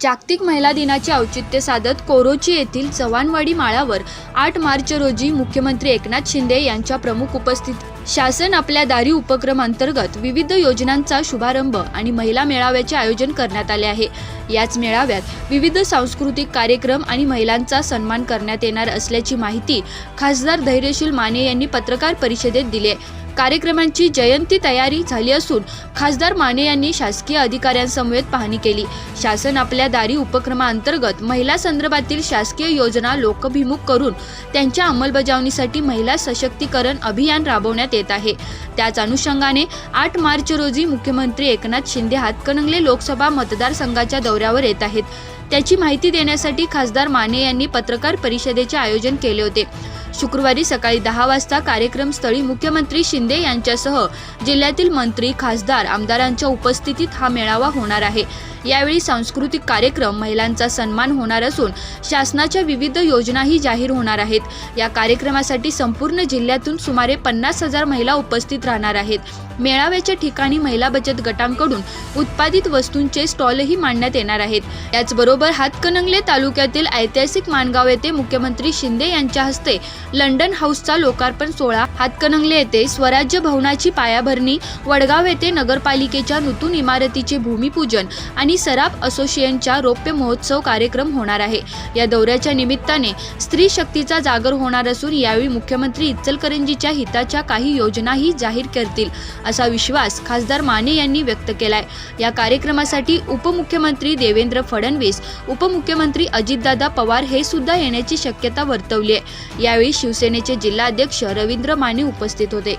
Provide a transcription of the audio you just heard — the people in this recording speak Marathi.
जागतिक महिला दिनाचे औचित्य साधत कोरोची येथील चव्हाणवाडी माळावर आठ मार्च रोजी मुख्यमंत्री एकनाथ शिंदे यांच्या प्रमुख उपस्थित शासन आपल्या दारी उपक्रमांतर्गत विविध योजनांचा शुभारंभ आणि महिला मेळाव्याचे आयोजन करण्यात आले आहे. याच मेळाव्यात विविध सांस्कृतिक कार्यक्रम आणि महिलांचा सन्मान करण्यात येणार असल्याची माहिती खासदार धैर्यशील माने यांनी पत्रकार परिषदेत दिली आहे. कार्यक्रमांची जयंती तयारी झाली असून खासदार माने यांनी शासकीय अधिकाऱ्यांसमवेत पाहणी केली. शासन आपल्या दारी उपक्रमाअंतर्गत महिला संदर्भातील शासकीय योजना लोकभिमुख करून त्यांच्या अंमलबजावणीसाठी महिला सशक्तीकरण अभियान राबवण्यात येत आहे. त्याच अनुषंगाने आठ मार्च रोजी मुख्यमंत्री एकनाथ शिंदे हातकणंगले लोकसभा मतदारसंघाच्या दौऱ्यावर येत आहेत. त्याची माहिती देण्यासाठी खासदार माने यांनी पत्रकार परिषदेचे आयोजन केले होते. शुक्रवारी सकाळी दहा वाजता कार्यक्रमस्थळी मुख्यमंत्री शिंदे यांच्यासह जिल्ह्यातील मंत्री खासदार आमदारांच्या उपस्थितीत हा मेळावा होणार आहे. यावेळी सांस्कृतिक कार्यक्रम महिलांचा सन्मान होणार असून शासनाच्या विविध योजनाही जाहीर होणार आहेत. या कार्यक्रमासाठी संपूर्ण जिल्ह्यातून सुमारे पन्नास हजार महिला उपस्थित राहणार आहेत. मेळाव्याच्या ठिकाणी महिला बचत गटांकडून उत्पादित वस्तूंचे स्टॉलही मांडण्यात येणार आहेत. त्याचबरोबर हातकणंगले तालुक्यातील ऐतिहासिक माणगाव येथे मुख्यमंत्री शिंदे यांच्या हस्ते लंडन हाऊसचा लोकार्पण सोहळा हातकणंगले येथे स्वराज्य भवनाची पायाभरणी वडगाव येथे नगरपालिकेच्या नूतन इमारतीचे भूमिपूजन आणि सराफ असोसिएशनच्या रौप्य महोत्सव कार्यक्रम होणार आहे. या दौऱ्याच्या निमित्ताने स्त्री शक्तीचा जागर होणार असून यावेळी मुख्यमंत्री इचलकरंजीच्या हिताच्या काही योजनाही जाहीर करतील असा विश्वास खासदार माने यांनी व्यक्त केलाय. या कार्यक्रमासाठी उपमुख्यमंत्री देवेंद्र फडणवीस उपमुख्यमंत्री अजितदादा पवार हे सुद्धा येण्याची शक्यता वर्तवली आहे यावेळी शिवसेनेचे जिल्हाध्यक्ष रवींद्र माने उपस्थित होते.